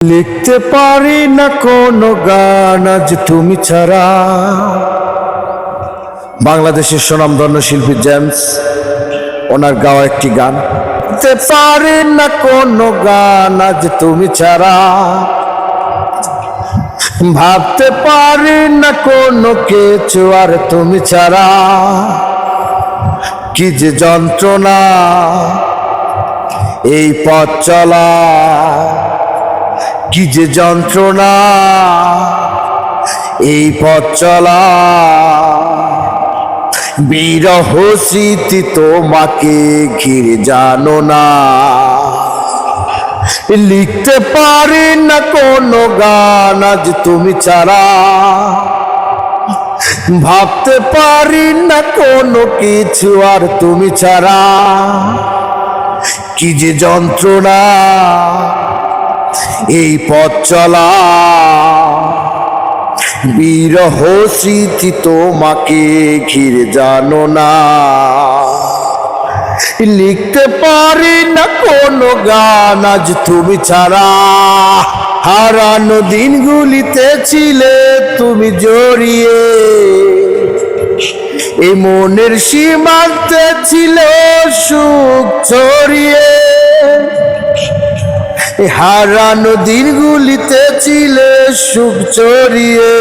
লিখতে পারি না কোনো গান আজ তুমি ছাড়া। বাংলাদেশের সুনামধন্য শিল্পী জেমস, ওনার গাওয়া একটি গান, লিখতে পারি না কোনো গান আজ তুমি ছাড়া। ভাবতে পারি না কোনো কিছু আর তুমি ছাড়া। কি যে যন্ত্রণা, এই পথ চলা। কি যে যন্ত্রণা, এই পথ চলা। বিরহ স্মৃতি তোমাকে ঘিরে জানো না। লিখতে পারি না কোনো গান আজ তুমি ছাড়া। ভাবতে পারি না কোনো কিছু আর তুমি ছাড়া। কি যে যন্ত্রণা এই পথ চলা। বিরহ তোমাকে ঘিরে জানো না। লিখতে পারি না কোনো গান আজ তুমি ছাড়া। হারানো দিনগুলিতে ছিলে তুমি জড়িয়ে। এই মনের সীমান্তে ছিল সুখ ছড়িয়ে। হারানো দিনগুলিতে ছিলে সুখ ছড়িয়ে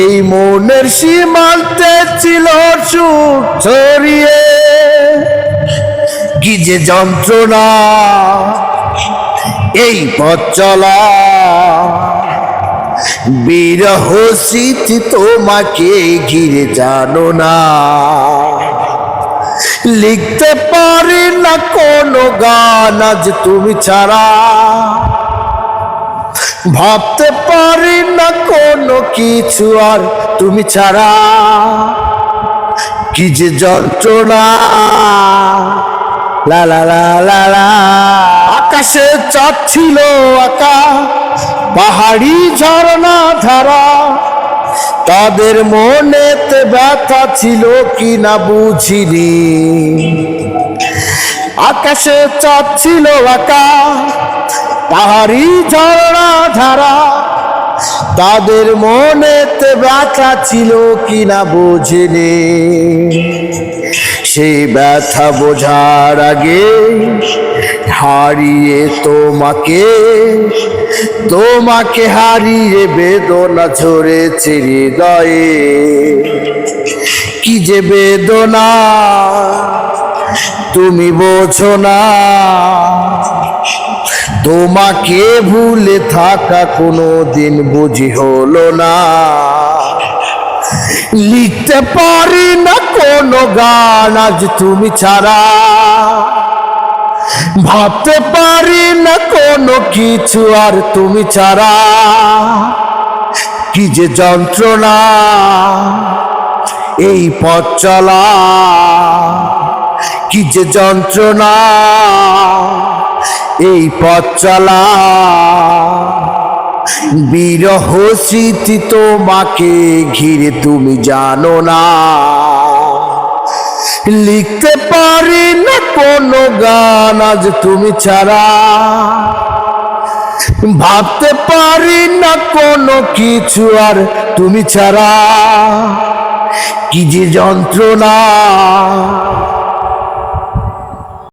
এই মনের সীমান্তে ছিল সুখ ছড়িয়ে কি যে যন্ত্রণা, এই পথ চলা। বিরহ স্মৃতি তোমাকে ঘিরে জানো না। লিখতে পারি না কোনো গান আজ তুমি ছাড়া। ভাবতে পারি না কোনো কিছু আর তুমি ছাড়া। কি যে যন্ত্রণা। লা লা লা আকাশে চাঁদ ছিল আকা, পাহাড়ি ঝর্ণা ধারা তাদের মনেতে ব্যথা ছিল কি না বুঝিনি। আকাশে চাঁদ ছিল আকা, পাহাড়ি ঝর্ণা ধারা তাদের মনেতে ব্যথা ছিল কি না বুঝিনি। সেই ব্যথা বোঝার আগে হারিয়ে তোমাকে তোমাকে হারিয়ে বেদনা ঝরেছে হৃদয়ে। কি যে বেদনা, তুমি বোঝো না। তোমাকে ভুলে থাকা কোনো দিন বুঝি হলো না। লিখতে পারি না কোনো গান আজ তুমি ছাড়া। ভাবতে পারি না কোনো কিছু আর তুমি ছাড়া। কি যে যন্ত্রণা এই পথ চলা। কি যে যন্ত্রণা এই পথ চলা। বিরহ স্মৃতি তোমাকে ঘিরে তুমি জানো না। লিখতে পারি না কোনো গান আজ তুমি ছাড়া। ভাবতে পারি না কোনো কিছু আর তুমি ছাড়া। কি যে যন্ত্রণা।